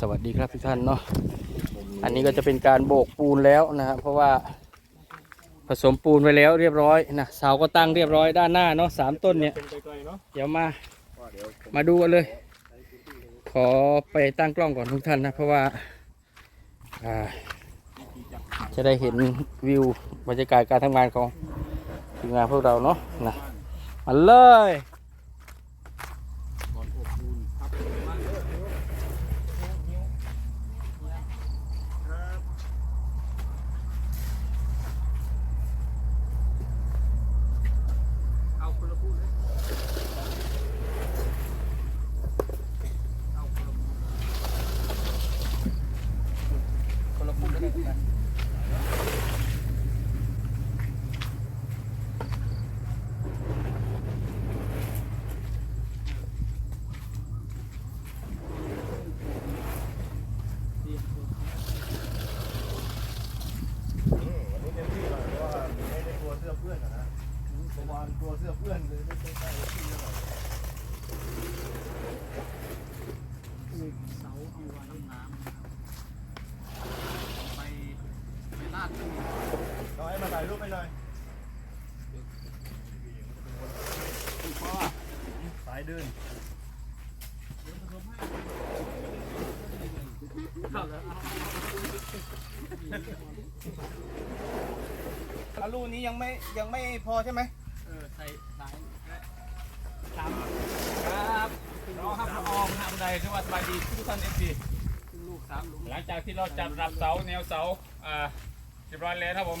สวัสดีครับทุกท่านเนาะอันนี้ก็จะเป็นการโบกปูนแล้วนะครับเพราะว่าผสมปูนไปแล้วเรียบร้อยนะเสาก็ตั้งเรียบร้อยด้านหน้าเนาะสามต้นเนี่ยเดี๋ยวมามาดูกันเลย ขอไปตั้งกล้องก่อนทุกท่านนะเพราะว่าอ่าจะได้เห็นวิวบรรยากาศการทำงานของทีมงานพวกเราเนาะนะมาเลย บอลอบปูนครับมาเด้อนิ้วครับเอาคนละปูนเลยเอาคนละปูนคนละปูนเลยนะ อืมวันนี้เต็มที่หน่อยเพราะว่าไม่ได้ กลัวเสื้อเพื่อนอะนะเมื่อวานกลัวเสื้อเพื่อนเลยไม่ได้ใส่ที่หน่อย เสาเอาไว้น้ำไปไปลาดตู้ เอาให้มาถ่ายรูปไปหน่อยสายเดินแล้วลูกนี้ยังไม่ยังไม่พอใช่ไหมเออใส่สายสามครับน้องครับออมทำใดสวัสดีทุกท่านเอฟซีลูกสามลูกหลังจากที่เราจัดรับเสาแนวเสาอ่าเรียบร้อยแล้วครับผม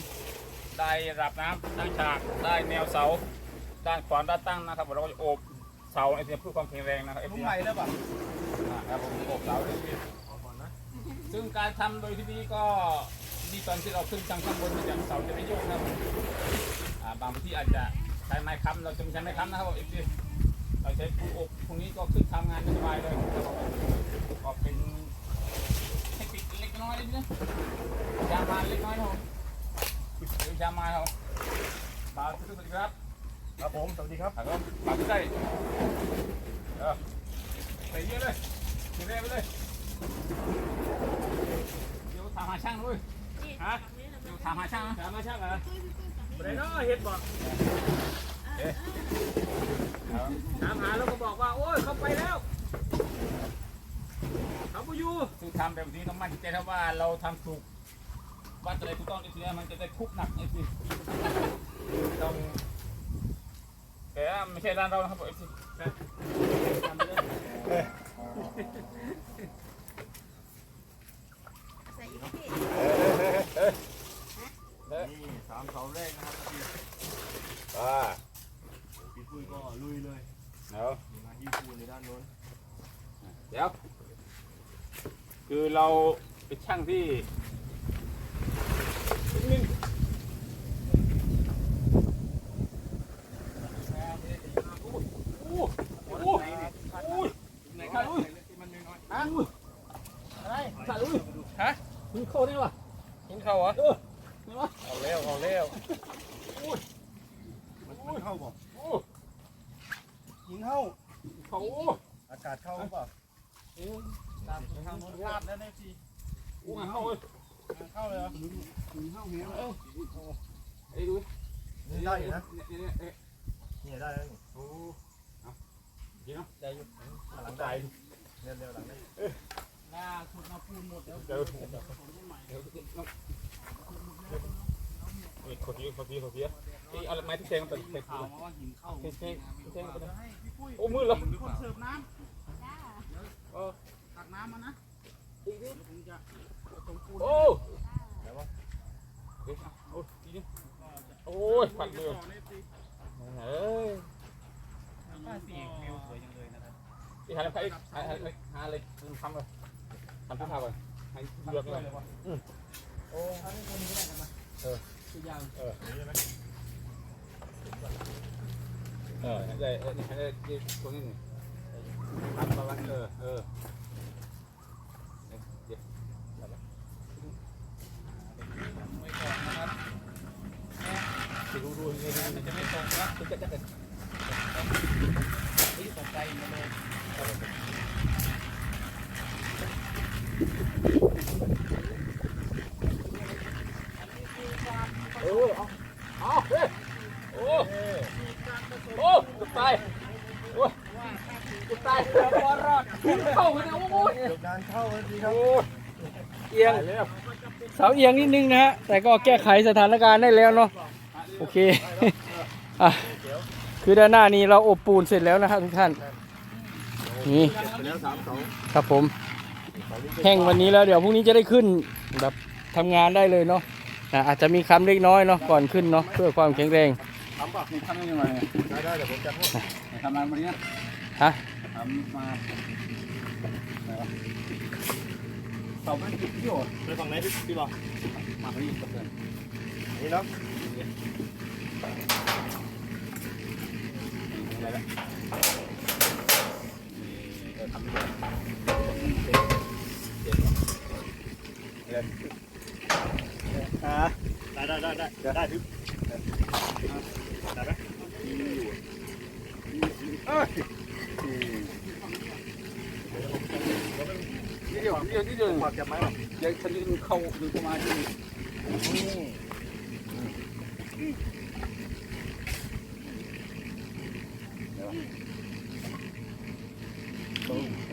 ได้รับน้ำตั้งฉากได้แนวเสา ด้านขวางด้านตั้งนะครับผมเราก็จะโอบเสาไอ้เพื่อเพื่อความแข็งแรงนะครับลูกใหม่แล้วป่ะอ่าครับผมโอบเสาเลยพี่ซึ่งการทำโดยที่นี้ก็ดีตอนที่เราขึ้นทางข้างบนมันจะเสาจะไม่โยกนะครับอ่าบางที่อาจจะใช้ไม้ค้ำเราจะไม่ใช้ไม้ค้ำนะครับผมเอฟซีเราใช้ปูอบพวกนี้ก็ขึ้นทำงานได้สบายเลยนะครับผมก็เป็นเทคนิคเล็กน้อยนิดนะยามาเล็กน้อยครับผม เดี๋ยวยามาครับบาทุกสวัสดีครับครับผมสวัสดีครับครับผมบาทุกใจเออใส่เยอะเลยถึงแรกไปเลยเดี๋ยวถามหาช่างด้วยฮะเดี๋ยวถามหาช่างนะถามหาช่างเหรอไปเนาะเห็ดบอกถามหาแล้วก็บอกว่า โอ้ยเขาไปแล้วเขาไปอยู่คือทำแบบนี้ต้องมั่นใจครับว่าเราทำถูก วัดอะไรถูกต้องทีนี้มันจะได้คุกหนักไอ้สิต้องแต่ว่าไม่ใช่ร้านเรานะครับผมไอ้สินี่สามเสาแรกนะครับพี่อ่าพี่ปุ้ยก็ลุยเลยเดี๋ยวมีมาฮิ้วปูนในด้านโน้นเดี๋ยวคือเราเป็นช่างที่นิ่งโอ้าดอุ้ยฮะไรขาดอุ้ยฮะมึงเข้าด้ปะหินเขาวะเอาแล้วเอาแล้วมันมันเข้าบอกโอ้หินเข้าอากาศเข้าหรือเปล่าตามทางโน้นลาดแล้วนะพี่โอ้งานเข้าเลย เข้าเลยเหรอไอ้ดูได้อยู่นะเนี่ยเนี่ยเนี่ยนี่ได้แล้วนี่โอ้เอาจริงเนาะได้อยู่หลังใจเร็วๆหลังได้ลาสุดมาปูนหมดแล้วเดี๋ยวเดี๋ยวเดี๋ยวเฮ้ยขอทีขอทีขอทีไอ้เอาไม้ที่แทงไปแทงข่าวมาว่าหินเข้าแทงแทงแทงไปเลยให้พี่ปุ้ยโอ้มือเหรอคนเสิร์ฟน้เออำตักน้ำมานะ โอ้ยโอ้ยฝันเดียวเฮ้ยป้าสีวิวสวยจังเลยนะครับที่หาอะไรหาอะไรหาอะไรทำเลยทำทุกท่าก่อนให้เลือกเลยโอ้อันนี้คนนี้ได้กันมาเออคือยาวเออเออได้ได้ได้ตรงนี้นี่ทำประมาณเออเออ เอ้โหอ๋อเอ๋โอ้ตกใจตกใจคาร่าเข่าเลยโอ้โหเอียงเสาเอียงนิดนึงนะฮะแต่ก็แก้ไขสถานการณ์ได้แล้วเนาะ โอเคอะคือด้านหน้านี้เราอบปูนเสร็จแล้วนะครับทุกท่าน นี่ครับผม แห้งวันนี้แล้วเดี๋ยวพรุ่งนี้จะได้ขึ้นแบบทำงานได้เลยเนาะนะอาจจะมีคำเล็กน้อยเนาะก่อนขึ้นเนาะเพื่อความแข็งแรงทำป่ะนี่ทำยังไงได้ได้เดี๋ยวผมจัดให้ทำงานวันนี้ฮะทำมาเสามันติดอยู่ไปฝั่งไหนพี่บอกมาพอดีกับเพื่นนี่เนาะ ไรละนี่ทำอ่าได้ได้ได้ได้ได้พี่ได้ไหมนี่เดียวนี่เดียวนี่เดียวจับไม้หรอเดี๋ยวฉันยืนเข้าดึงเข้ามาที่นี่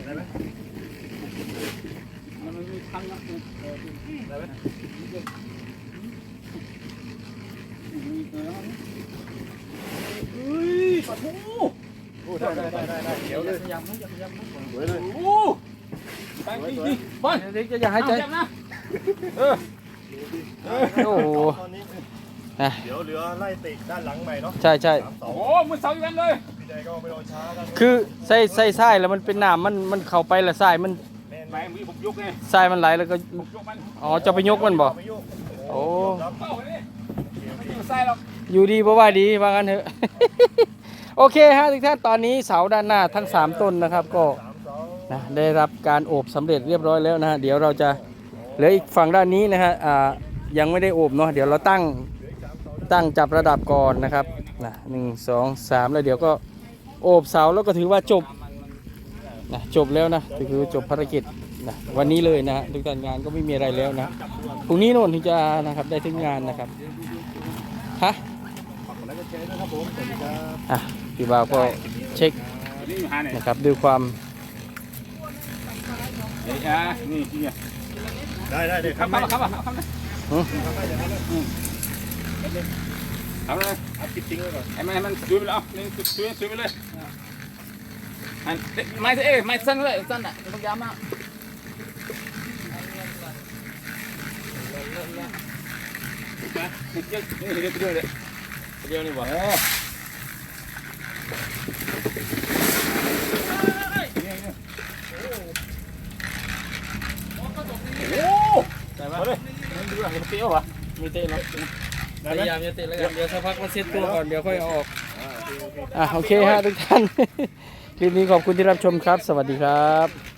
ได้ไหม มันไม่มีทางนะเออได้ไหมเฮ้ โอ้ได้ได้ได้ได้ได้เดี๋ยวเลยยังไม่ยังยังไม่สวยเลยโอ้ไปจริงๆบอลเด็กจะอย่าหายใจเจ็บนะโอ้โหตอนนี้เดี๋ยวเหลือไล่ติด้านหลังใหม่เนาะใช่ใช่โอ้มือเสาอีกแล้วเลยพี่ใดก็ไปรอช้ากันคือใส่ใส่ทรายแล้วมันเป็นน้ำมันมันเข้าไปแล้วทรายมันแม่มือผมยกไงทรายมันไหลแล้วก็อ๋อจะไปยกมันบ่โอ้อยู่ใส่หรอกอยู่ดีบ่ว่าดีว่ากันเถอะ โอเคฮะทุกท่านตอนนี้เสาด้านหน้าทั้ง 3 ต้นนะครับก็นะได้รับการโอบสำเร็จเรียบร้อยแล้วนะฮะเดี๋ยวเราจะเหลืออีกฝั่งด้านนี้นะฮะอ่ายังไม่ได้โอบเนาะเดี๋ยวเราตั้งตั้งจับระดับก่อนนะครับนะหนึ่งสองสามแล้วเดี๋ยวก็โอบเสาแล้วก็ถือว่าจบนะจบแล้วนะถือจบภารกิจนะวันนี้เลยนะฮะทุกการงานก็ไม่มีอะไรแล้วนะพรุ่งนี้โน่นถึงจะนะครับได้ถึงงานนะครับฮะอะ พี่บ่าวก็เช็คนี่หาเนี่ยนะครับด้วยความเดี๋ยวอะนี่ที่เนี่ยได้ได้เด็กครับทำครับไปครับครับหึทำไปอย่างนั้นเลยทำเลยเอาปิดทิ้งไว้ก่อนให้มันให้มันซื้อไปแล้วนี่ซื้อซื้อไปเลยอันไม่เอ้ไม่สั้นเลยสั้นอะต้องย้ำนะนี่เดี๋ยวนี่เดี๋ยวเดี๋ยวเดียวนี่บ่โอ้ โอ้ได้ปะมาเลยมันดูอะไรเปรี้ยววะมีเตะเนาะพได้ไหมยายามจะเตะแล้วกันเดี๋ยวสักพักมาเซ็ตตัวก่อนเดี๋ยวค่อยเอาออกอ่าโอเคโอเคอะโอเคฮะทุกท่าน คลิปนี้ขอบคุณที่รับชมครับ สวัสดีครับ